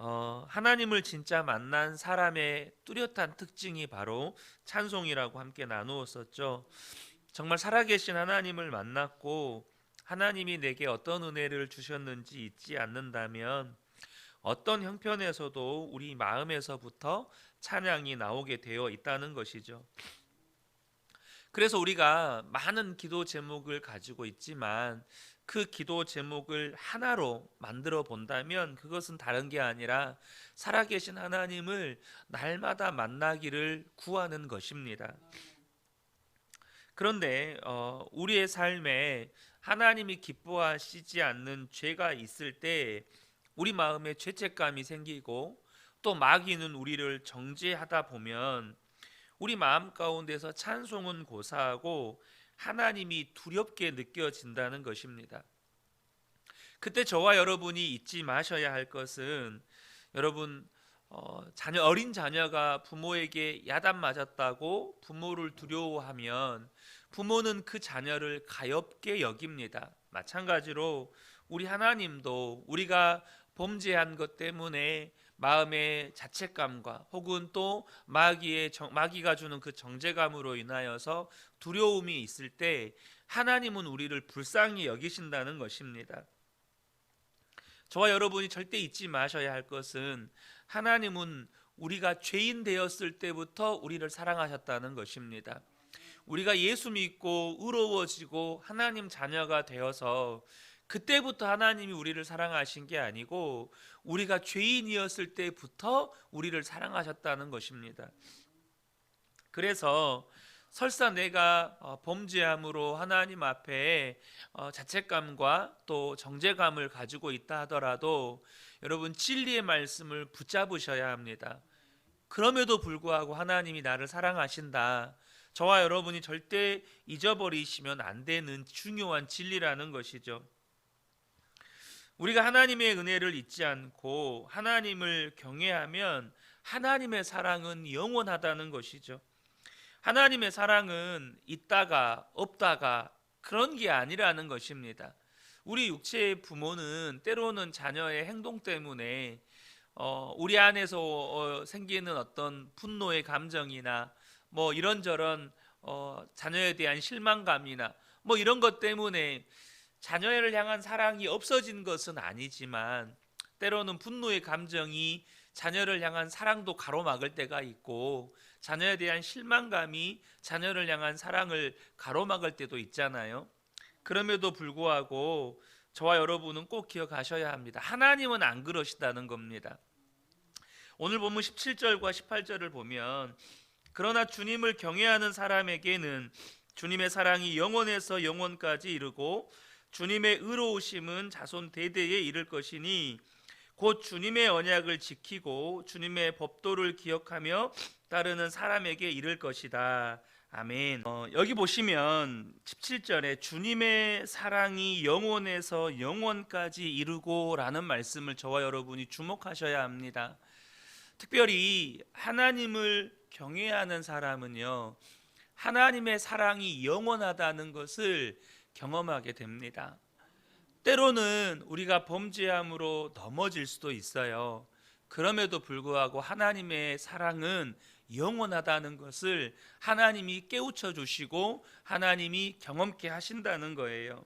어, 하나님을 진짜 만난 사람의 뚜렷한 특징이 바로 찬송이라고 함께 나누었었죠. 정말 살아계신 하나님을 만났고 하나님이 내게 어떤 은혜를 주셨는지 잊지 않는다면 어떤 형편에서도 우리 마음에서부터 찬양이 나오게 되어 있다는 것이죠. 그래서 우리가 많은 기도 제목을 가지고 있지만 그 기도 제목을 하나로 만들어 본다면 그것은 다른 게 아니라 살아계신 하나님을 날마다 만나기를 구하는 것입니다. 그런데 어, 우리의 삶에 하나님이 기뻐하시지 않는 죄가 있을 때 우리 마음에 죄책감이 생기고 또 마귀는 우리를 정죄하다 보면 우리 마음 가운데서 찬송은 고사하고 하나님이 두렵게 느껴진다는 것입니다. 그때 저와 여러분이 잊지 마셔야 할 것은 여러분 어, 자녀 어린 자녀가 부모에게 야단 맞았다고 부모를 두려워하면 부모는 그 자녀를 가엽게 여깁니다. 마찬가지로 우리 하나님도 우리가 범죄한 것 때문에 마음의 자책감과 혹은 또 마귀의 정, 마귀가 주는 그 정죄감으로 인하여서 두려움이 있을 때 하나님은 우리를 불쌍히 여기신다는 것입니다. 저와 여러분이 절대 잊지 마셔야 할 것은 하나님은 우리가 죄인 되었을 때부터 우리를 사랑하셨다는 것입니다. 우리가 예수 믿고 의로워지고 하나님 자녀가 되어서 그때부터 하나님이 우리를 사랑하신 게 아니고 우리가 죄인이었을 때부터 우리를 사랑하셨다는 것입니다. 그래서 설사 내가 어, 범죄함으로 하나님 앞에 어, 자책감과 또 정죄감을 가지고 있다 하더라도 여러분 진리의 말씀을 붙잡으셔야 합니다. 그럼에도 불구하고 하나님이 나를 사랑하신다. 저와 여러분이 절대 잊어버리시면 안 되는 중요한 진리라는 것이죠. 우리가 하나님의 은혜를 잊지 않고 하나님을 경외하면 하나님의 사랑은 영원하다는 것이죠. 하나님의 사랑은 있다가 없다가 그런 게 아니라는 것입니다. 우리 육체의 부모는 때로는 자녀의 행동 때문에 어, 우리 안에서 어, 생기는 어떤 분노의 감정이나 뭐 이런저런 어, 자녀에 대한 실망감이나 뭐 이런 것 때문에 자녀를 향한 사랑이 없어진 것은 아니지만 때로는 분노의 감정이 자녀를 향한 사랑도 가로막을 때가 있고 자녀에 대한 실망감이 자녀를 향한 사랑을 가로막을 때도 있잖아요. 그럼에도 불구하고 저와 여러분은 꼭 기억하셔야 합니다. 하나님은 안 그러시다는 겁니다. 오늘 본문 17절과 18절을 보면 그러나 주님을 경외하는 사람에게는 주님의 사랑이 영원에서 영원까지 이르고 주님의 의로우심은 자손 대대에 이를 것이니 곧 주님의 언약을 지키고 주님의 법도를 기억하며 따르는 사람에게 이를 것이다. 아멘. 어, 여기 보시면 17절에 주님의 사랑이 영원에서 영원까지 이르고라는 말씀을 저와 여러분이 주목하셔야 합니다. 특별히 하나님을 경외하는 사람은요. 하나님의 사랑이 영원하다는 것을 경험하게 됩니다. 때로는 우리가 범죄함으로 넘어질 수도 있어요. 그럼에도 불구하고 하나님의 사랑은 영원하다는 것을 하나님이 깨우쳐 주시고 하나님이 경험케 하신다는 거예요.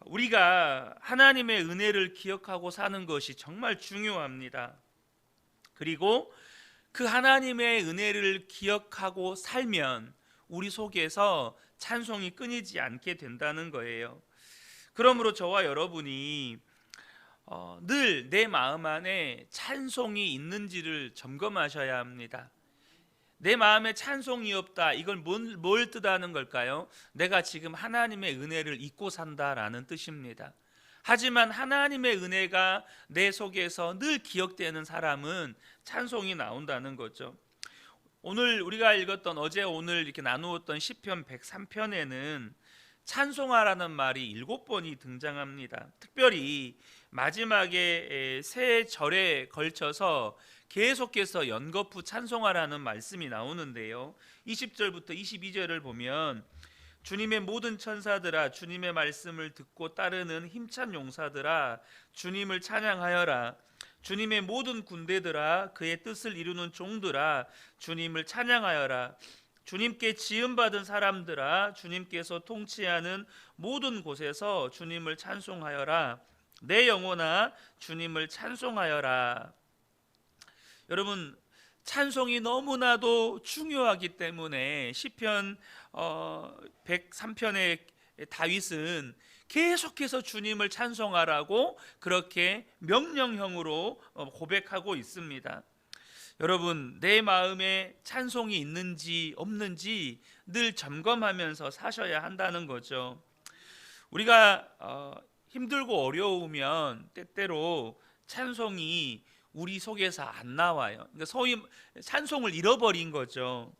우리가 하나님의 은혜를 기억하고 사는 것이 정말 중요합니다. 그리고 그 하나님의 은혜를 기억하고 살면 우리 속에서 찬송이 끊이지 않게 된다는 거예요. 그러므로 저와 여러분이 어, 늘 내 마음 안에 찬송이 있는지를 점검하셔야 합니다. 내 마음에 찬송이 없다. 이걸 뭘, 뭘 뜻하는 걸까요? 내가 지금 하나님의 은혜를 잊고 산다라는 뜻입니다. 하지만 하나님의 은혜가 내 속에서 늘 기억되는 사람은 찬송이 나온다는 거죠. 오늘 우리가 읽었던 어제 오늘 이렇게 나누었던 시편 103편에는 찬송하라는 말이 일곱 번이 등장합니다. 특별히 마지막에 세 절에 걸쳐서 계속해서 연거푸 찬송하라는 말씀이 나오는데요. 20절부터 22절을 보면 주님의 모든 천사들아 주님의 말씀을 듣고 따르는 힘찬 용사들아 주님을 찬양하여라 주님의 모든 군대들아 그의 뜻을 이루는 종들아 주님을 찬양하여라. 주님께 지음받은 사람들아 주님께서 통치하는 모든 곳에서 주님을 찬송하여라. 내 영혼아 주님을 찬송하여라. 여러분 찬송이 너무나도 중요하기 때문에 시편 어, 103편의 다윗은 계속해서 주님을 찬송하라고 그렇게 명령형으로 어, 고백하고 있습니다. 여러분 내 마음에 찬송이 있는지 없는지 늘 점검하면서 사셔야 한다는 거죠. 우리가 어, 힘들고 어려우면 때때로 찬송이 우리 속에서 안 나와요. 그러니까 소위 찬송을 잃어버린 거죠.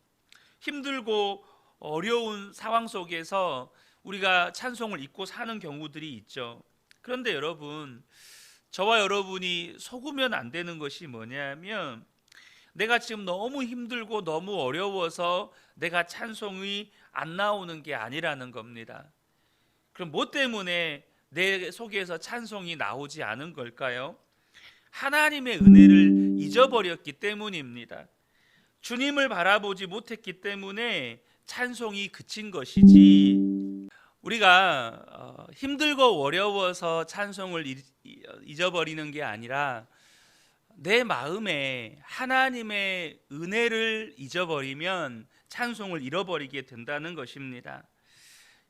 힘들고 어려운 상황 속에서 우리가 찬송을 잊고 사는 경우들이 있죠. 그런데 여러분, 저와 여러분이 속으면 안 되는 것이 뭐냐면 내가 지금 너무 힘들고 너무 어려워서 내가 찬송이 안 나오는 게 아니라는 겁니다. 그럼 뭐 때문에 내 속에서 찬송이 나오지 않은 걸까요? 하나님의 은혜를 잊어버렸기 때문입니다. 주님을 바라보지 못했기 때문에 찬송이 그친 것이지. 우리가 어, 힘들고 어려워서 찬송을 잊- 잊어버리는 게 아니라 내 마음에 하나님의 은혜를 잊어버리면 찬송을 잃어버리게 된다는 것입니다.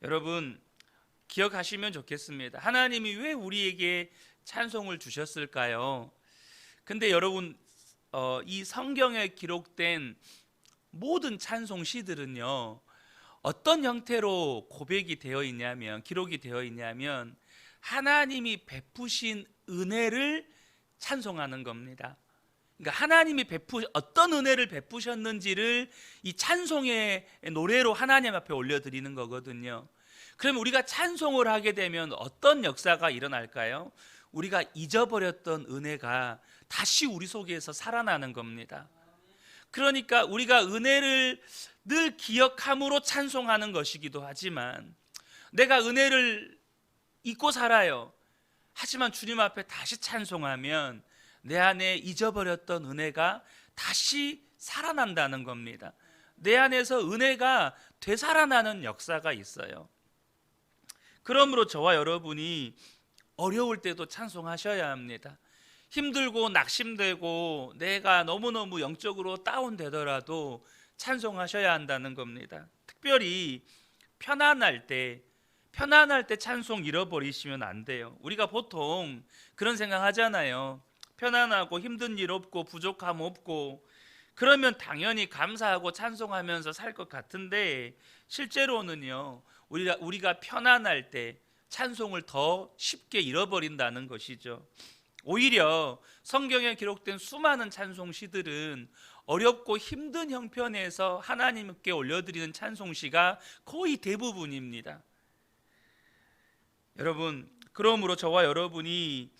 여러분 기억하시면 좋겠습니다. 하나님이 왜 우리에게 찬송을 주셨을까요? 근데 여러분 어, 이 성경에 기록된 모든 찬송 시들은요 어떤 형태로 고백이 되어 있냐면 기록이 되어 있냐면 하나님이 베푸신 은혜를 찬송하는 겁니다. 그러니까 하나님이 베푸 어떤 은혜를 베푸셨는지를 이 찬송의 노래로 하나님 앞에 올려드리는 거거든요. 그러면 우리가 찬송을 하게 되면 어떤 역사가 일어날까요? 우리가 잊어버렸던 은혜가 다시 우리 속에서 살아나는 겁니다. 그러니까 우리가 은혜를 늘 기억함으로 찬송하는 것이기도 하지만 내가 은혜를 잊고 살아요. 하지만 주님 앞에 다시 찬송하면 내 안에 잊어버렸던 은혜가 다시 살아난다는 겁니다. 내 안에서 은혜가 되살아나는 역사가 있어요. 그러므로 저와 여러분이 어려울 때도 찬송하셔야 합니다. 힘들고 낙심되고 내가 너무너무 영적으로 다운되더라도 찬송하셔야 한다는 겁니다. 특별히 편안할 때 편안할 때 찬송 잃어버리시면 안 돼요. 우리가 보통 그런 생각 하잖아요. 편안하고 힘든 일 없고 부족함 없고 그러면 당연히 감사하고 찬송하면서 살 것 같은데 실제로는요. 우리가 우리가 편안할 때 찬송을 더 쉽게 잃어버린다는 것이죠. 오히려 성경에 기록된 수많은 찬송 시들은 어렵고 힘든 형편에서 하나님께 올려드리는 찬송 시가 거의 대부분입니다. 여러분, 그러므로 저와 여러분이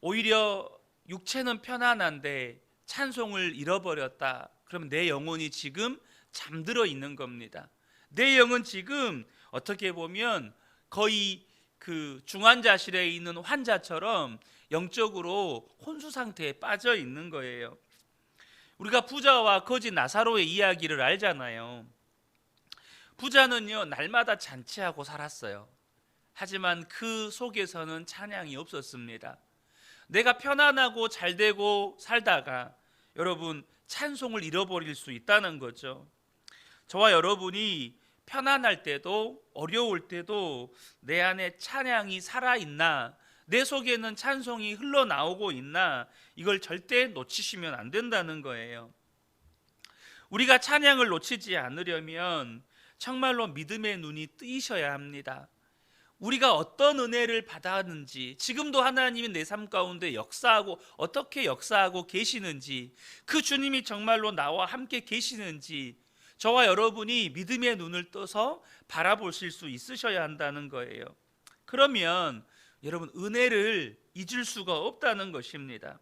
오히려 육체는 편안한데 찬송을 잃어버렸다. 그러면 내 영혼이 지금 잠들어 있는 겁니다. 내 영은 지금 어떻게 보면 거의 그 중환자실에 있는 환자처럼 영적으로 혼수 상태에 빠져 있는 거예요. 우리가 부자와 거지 나사로의 이야기를 알잖아요. 부자는요 날마다 잔치하고 살았어요. 하지만 그 속에서는 찬양이 없었습니다. 내가 편안하고 잘 되고 살다가 여러분 찬송을 잃어버릴 수 있다는 거죠. 저와 여러분이 편안할 때도 어려울 때도 내 안에 찬양이 살아 있나 내 속에는 찬송이 흘러나오고 있나 이걸 절대 놓치시면 안 된다는 거예요. 우리가 찬양을 놓치지 않으려면 정말로 믿음의 눈이 뜨이셔야 합니다. 우리가 어떤 은혜를 받았는지, 지금도 하나님이 내 삶 가운데 역사하고 어떻게 역사하고 계시는지, 그 주님이 정말로 나와 함께 계시는지, 저와 여러분이 믿음의 눈을 떠서 바라보실 수 있으셔야 한다는 거예요. 그러면 여러분 은혜를 잊을 수가 없다는 것입니다.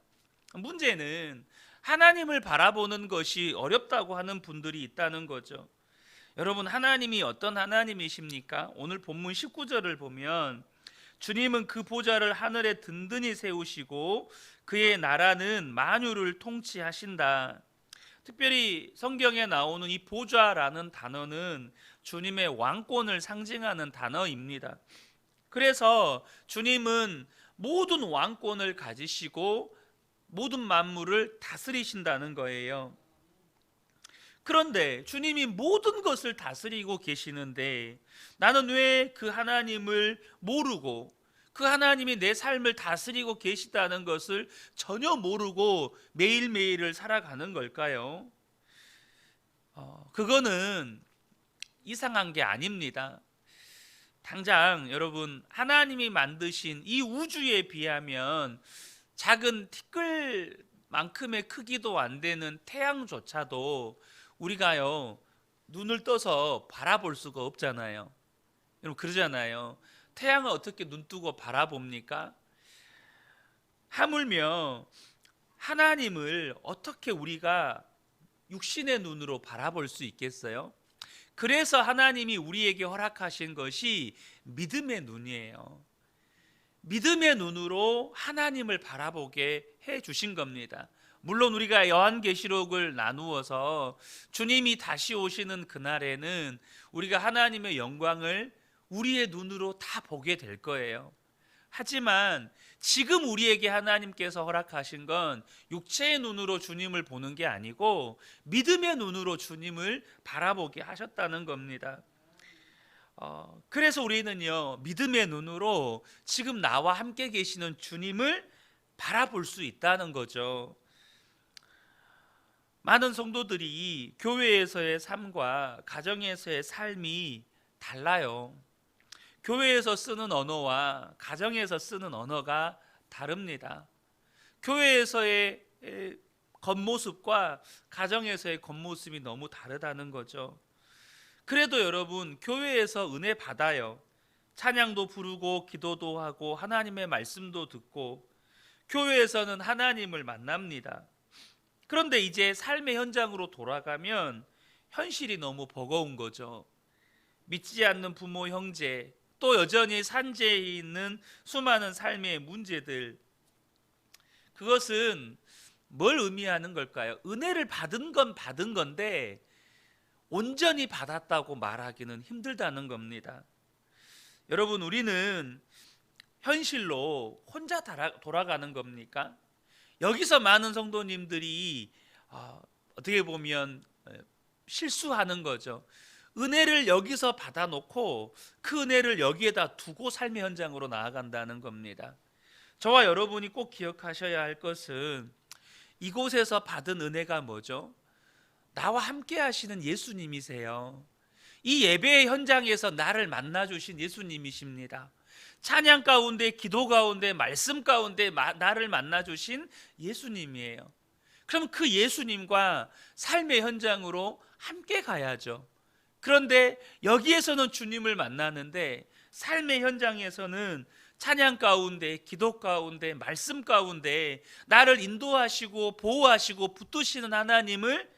문제는 하나님을 바라보는 것이 어렵다고 하는 분들이 있다는 거죠. 여러분 하나님이 어떤 하나님이십니까? 오늘 본문 19절을 보면 주님은 그 보좌를 하늘에 든든히 세우시고 그의 나라는 만유를 통치하신다. 특별히 성경에 나오는 이 보좌라는 단어는 주님의 왕권을 상징하는 단어입니다. 그래서 주님은 모든 왕권을 가지시고 모든 만물을 다스리신다는 거예요. 그런데 주님이 모든 것을 다스리고 계시는데 나는 왜 그 하나님을 모르고 그 하나님이 내 삶을 다스리고 계시다는 것을 전혀 모르고 매일매일을 살아가는 걸까요? 어, 그거는 이상한 게 아닙니다. 당장 여러분 하나님이 만드신 이 우주에 비하면 작은 티끌만큼의 크기도 안 되는 태양조차도 우리가요 눈을 떠서 바라볼 수가 없잖아요. 여러분 그러잖아요. 태양을 어떻게 눈 뜨고 바라봅니까? 하물며 하나님을 어떻게 우리가 육신의 눈으로 바라볼 수 있겠어요? 그래서 하나님이 우리에게 허락하신 것이 믿음의 눈이에요. 믿음의 눈으로 하나님을 바라보게 해 주신 겁니다. 물론 우리가 요한계시록을 나누어서 주님이 다시 오시는 그날에는 우리가 하나님의 영광을 우리의 눈으로 다 보게 될 거예요. 하지만 지금 우리에게 하나님께서 허락하신 건 육체의 눈으로 주님을 보는 게 아니고 믿음의 눈으로 주님을 바라보게 하셨다는 겁니다. 어, 그래서 우리는요 믿음의 눈으로 지금 나와 함께 계시는 주님을 바라볼 수 있다는 거죠. 많은 성도들이 교회에서의 삶과 가정에서의 삶이 달라요. 교회에서 쓰는 언어와 가정에서 쓰는 언어가 다릅니다. 교회에서의 에, 겉모습과 가정에서의 겉모습이 너무 다르다는 거죠. 그래도 여러분 교회에서 은혜 받아요. 찬양도 부르고 기도도 하고 하나님의 말씀도 듣고 교회에서는 하나님을 만납니다. 그런데 이제 삶의 현장으로 돌아가면 현실이 너무 버거운 거죠. 믿지 않는 부모, 형제, 또 여전히 산재해 있는 수많은 삶의 문제들. 그것은 뭘 의미하는 걸까요? 은혜를 받은 건 받은 건데 온전히 받았다고 말하기는 힘들다는 겁니다. 여러분, 우리는 현실로 혼자 돌아가는 겁니까? 여기서 많은 성도님들이 어, 어떻게 보면 실수하는 거죠. 은혜를 여기서 받아놓고 그 은혜를 여기에다 두고 삶의 현장으로 나아간다는 겁니다. 저와 여러분이 꼭 기억하셔야 할 것은 이곳에서 받은 은혜가 뭐죠? 나와 함께 하시는 예수님이세요. 이 예배의 현장에서 나를 만나 주신 예수님이십니다. 찬양 가운데, 기도 가운데, 말씀 가운데 나를 만나 주신 예수님이에요. 그럼 그 예수님과 삶의 현장으로 함께 가야죠. 그런데 여기에서는 주님을 만나는데 삶의 현장에서는 찬양 가운데, 기도 가운데, 말씀 가운데 나를 인도하시고 보호하시고 붙드시는 하나님을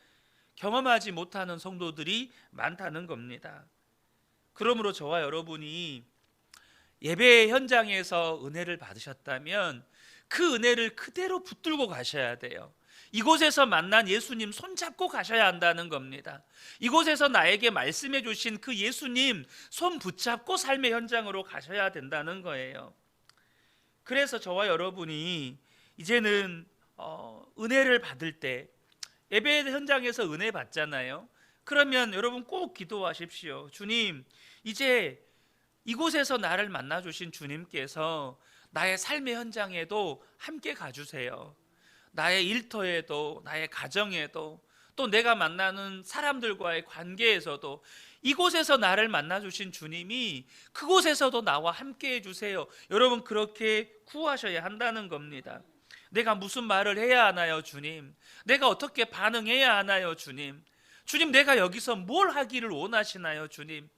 경험하지 못하는 성도들이 많다는 겁니다. 그러므로 저와 여러분이 예배 현장에서 은혜를 받으셨다면 그 은혜를 그대로 붙들고 가셔야 돼요. 이곳에서 만난 예수님 손잡고 가셔야 한다는 겁니다. 이곳에서 나에게 말씀해 주신 그 예수님 손 붙잡고 삶의 현장으로 가셔야 된다는 거예요. 그래서 저와 여러분이 이제는 어, 은혜를 받을 때 예배 현장에서 은혜 받잖아요. 그러면 여러분 꼭 기도하십시오. 주님, 이제 이곳에서 나를 만나 주신 주님께서 나의 삶의 현장에도 함께 가주세요. 나의 일터에도 나의 가정에도 또 내가 만나는 사람들과의 관계에서도 이곳에서 나를 만나 주신 주님이 그곳에서도 나와 함께 해 주세요. 여러분 그렇게 구하셔야 한다는 겁니다. 내가 무슨 말을 해야 하나요, 주님? 내가 어떻게 반응해야 하나요, 주님? 주님 내가 여기서 뭘 하기를 원하시나요, 주님?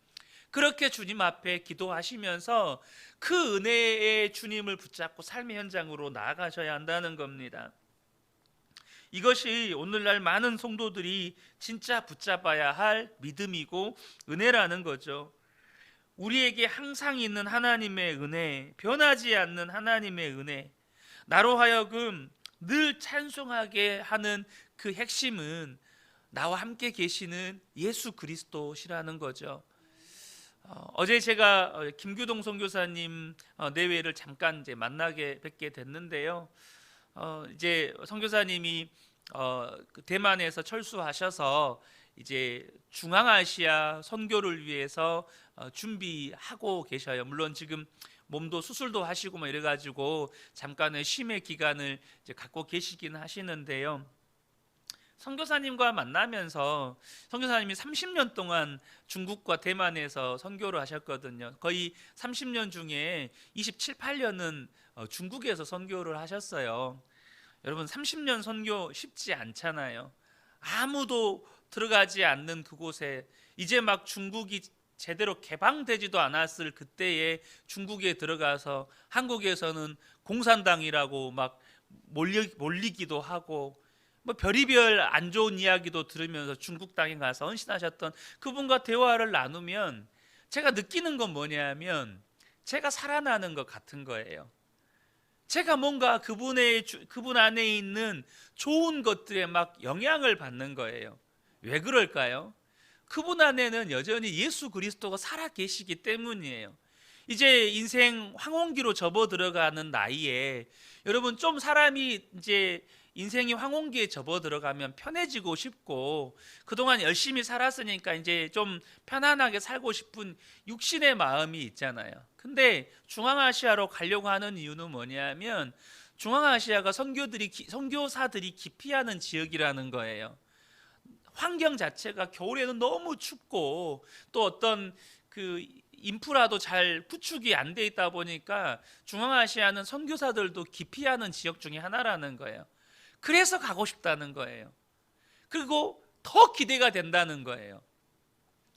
그렇게 주님 앞에 기도하시면서 그 은혜의 주님을 붙잡고 삶의 현장으로 나아가셔야 한다는 겁니다. 이것이 오늘날 많은 성도들이 진짜 붙잡아야 할 믿음이고 은혜라는 거죠. 우리에게 항상 있는 하나님의 은혜, 변하지 않는 하나님의 은혜, 나로 하여금 늘 찬송하게 하는 그 핵심은 나와 함께 계시는 예수 그리스도시라는 거죠. 어, 제 제가 어, 김규동 선교사님 어, 내외를 잠깐 이제 만나게 뵙게 됐는데요. 어, 이제 선교사님이 어, 그 대만에서 철수하셔서 이제 중앙아시아 선교를 위해서 어, 준비하고 계셔요. 물론 지금 몸도 수술도 하시고 뭐 이래가지고 잠깐의 쉼의 기간을 이제 갖고 계시긴 하시는데요. 선교사님과 만나면서 선교사님이 30년 동안 중국과 대만에서 선교를 하셨거든요. 거의 30년 중에 27, 8년은 어, 중국에서 선교를 하셨어요. 여러분 30년 선교 쉽지 않잖아요. 아무도 들어가지 않는 그곳에 이제 막 중국이 제대로 개방되지도 않았을 그때에 중국에 들어가서 한국에서는 공산당이라고 막 몰리, 몰리기도 하고 뭐 별의별 안 좋은 이야기도 들으면서 중국 땅에 가서 헌신하셨던 그분과 대화를 나누면 제가 느끼는 건 뭐냐면 제가 살아나는 것 같은 거예요. 제가 뭔가 그분의 그분 안에 있는 좋은 것들에 막 영향을 받는 거예요. 왜 그럴까요? 그분 안에는 여전히 예수 그리스도가 살아 계시기 때문이에요. 이제 인생 황혼기로 접어 들어가는 나이에 여러분 좀 사람이 이제 인생이 황혼기에 접어 들어가면 편해지고 싶고 그동안 열심히 살았으니까 이제 좀 편안하게 살고 싶은 육신의 마음이 있잖아요. 근데 중앙아시아로 가려고 하는 이유는 뭐냐면 중앙아시아가 선교들이 선교사들이 기피하는 지역이라는 거예요. 환경 자체가 겨울에는 너무 춥고 또 어떤 그 인프라도 잘 구축이 안 돼 있다 보니까 중앙아시아는 선교사들도 기피하는 지역 중에 하나라는 거예요. 그래서 가고 싶다는 거예요. 그리고 더 기대가 된다는 거예요.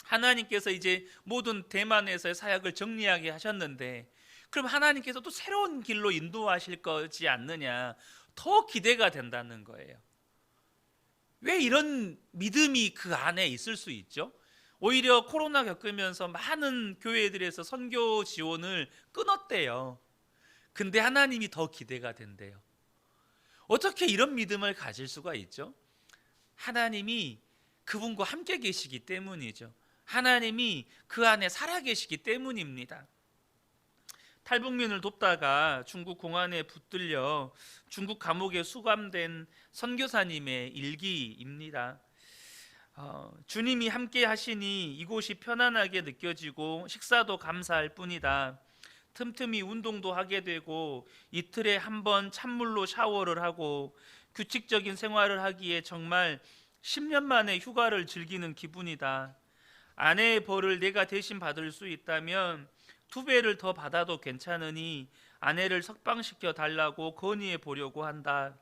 하나님께서 이제 모든 대만에서의 사역을 정리하게 하셨는데 그럼 하나님께서 또 새로운 길로 인도하실 거지 않느냐 더 기대가 된다는 거예요. 왜 이런 믿음이 그 안에 있을 수 있죠? 오히려 코로나 겪으면서 많은 교회들에서 선교 지원을 끊었대요. 근데 하나님이 더 기대가 된대요. 어떻게 이런 믿음을 가질 수가 있죠? 하나님이 그분과 함께 계시기 때문이죠. 하나님이 그 안에 살아 계시기 때문입니다. 탈북민을 돕다가 중국 공안에 붙들려 중국 감옥에 수감된 선교사님의 일기입니다. 어, 주님이 함께 하시니 이곳이 편안하게 느껴지고 식사도 감사할 뿐이다. 틈틈이 운동도 하게 되고 이틀에 한 번 찬물로 샤워를 하고 규칙적인 생활을 하기에 정말 10년 만에 휴가를 즐기는 기분이다. 아내의 벌을 내가 대신 받을 수 있다면 두 배를 더 받아도 괜찮으니 아내를 석방시켜 달라고 건의해 보려고 한다.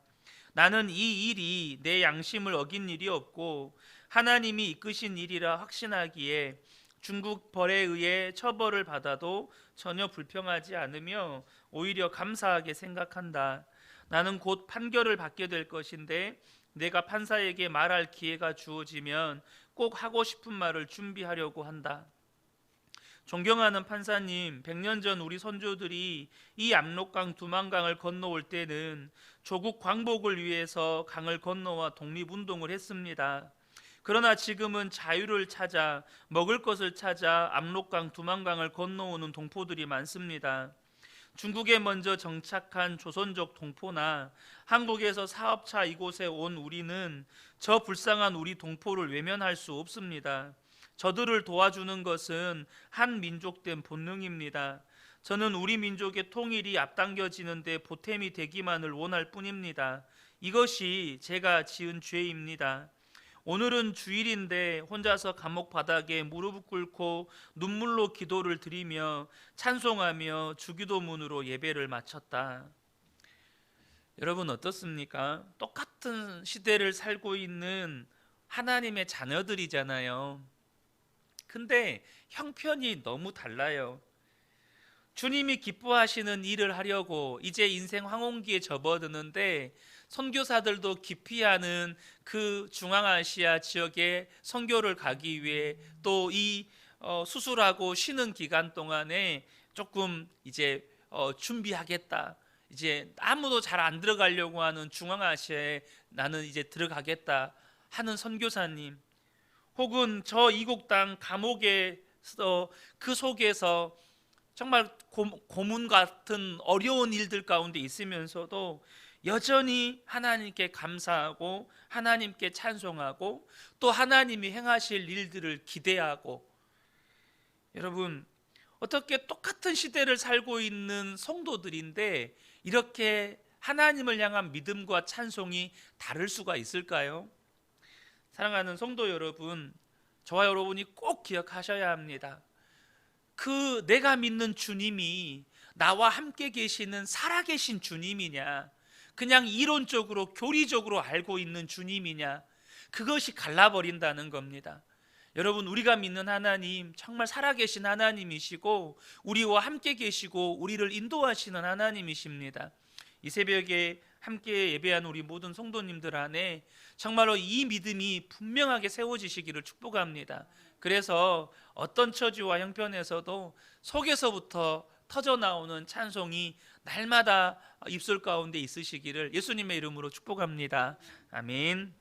나는 이 일이 내 양심을 어긴 일이 없고 하나님이 이끄신 일이라 확신하기에 중국 벌에 의해 처벌을 받아도 전혀 불평하지 않으며 오히려 감사하게 생각한다. 나는 곧 판결을 받게 될 것인데 내가 판사에게 말할 기회가 주어지면 꼭 하고 싶은 말을 준비하려고 한다. 존경하는 판사님, 100년 전 우리 선조들이 이 압록강 두만강을 건너올 때는 조국 광복을 위해서 강을 건너와 독립운동을 했습니다. 그러나 지금은 자유를 찾아 먹을 것을 찾아 압록강 두만강을 건너오는 동포들이 많습니다. 중국에 먼저 정착한 조선족 동포나 한국에서 사업차 이곳에 온 우리는 저 불쌍한 우리 동포를 외면할 수 없습니다. 저들을 도와주는 것은 한 민족된 본능입니다. 저는 우리 민족의 통일이 앞당겨지는데 보탬이 되기만을 원할 뿐입니다. 이것이 제가 지은 죄입니다. 오늘은 주일인데 혼자서 감옥 바닥에 무릎 꿇고 눈물로 기도를 드리며 찬송하며 주기도문으로 예배를 마쳤다. 여러분 어떻습니까? 똑같은 시대를 살고 있는 하나님의 자녀들이잖아요. 근데 형편이 너무 달라요. 주님이 기뻐하시는 일을 하려고 이제 인생 황혼기에 접어드는데 선교사들도 기피하는 그 중앙아시아 지역에 선교를 가기 위해 또이 어, 수술하고 쉬는 기간 동안에 조금 이제 어, 준비하겠다. 이제 아무도 잘 안 들어가려고 하는 중앙아시아에 나는 이제 들어가겠다 하는 선교사님 혹은 저 이국 땅 감옥에서 그 속에서 정말 고, 고문 같은 어려운 일들 가운데 있으면서도 여전히 하나님께 감사하고 하나님께 찬송하고 또 하나님이 행하실 일들을 기대하고 여러분 어떻게 똑같은 시대를 살고 있는 성도들인데 이렇게 하나님을 향한 믿음과 찬송이 다를 수가 있을까요? 사랑하는 성도 여러분, 저와 여러분이 꼭 기억하셔야 합니다. 그 내가 믿는 주님이 나와 함께 계시는 살아계신 주님이냐, 그냥 이론적으로 교리적으로 알고 있는 주님이냐, 그것이 갈라버린다는 겁니다. 여러분 우리가 믿는 하나님 정말 살아계신 하나님이시고 우리와 함께 계시고 우리를 인도하시는 하나님이십니다. 이 새벽에 함께 예배한 우리 모든 성도님들 안에 정말로 이 믿음이 분명하게 세워지시기를 축복합니다. 그래서 어떤 처지와 형편에서도 속에서부터 터져 나오는 찬송이 날마다 입술 가운데 있으시기를 예수님의 이름으로 축복합니다. 아멘.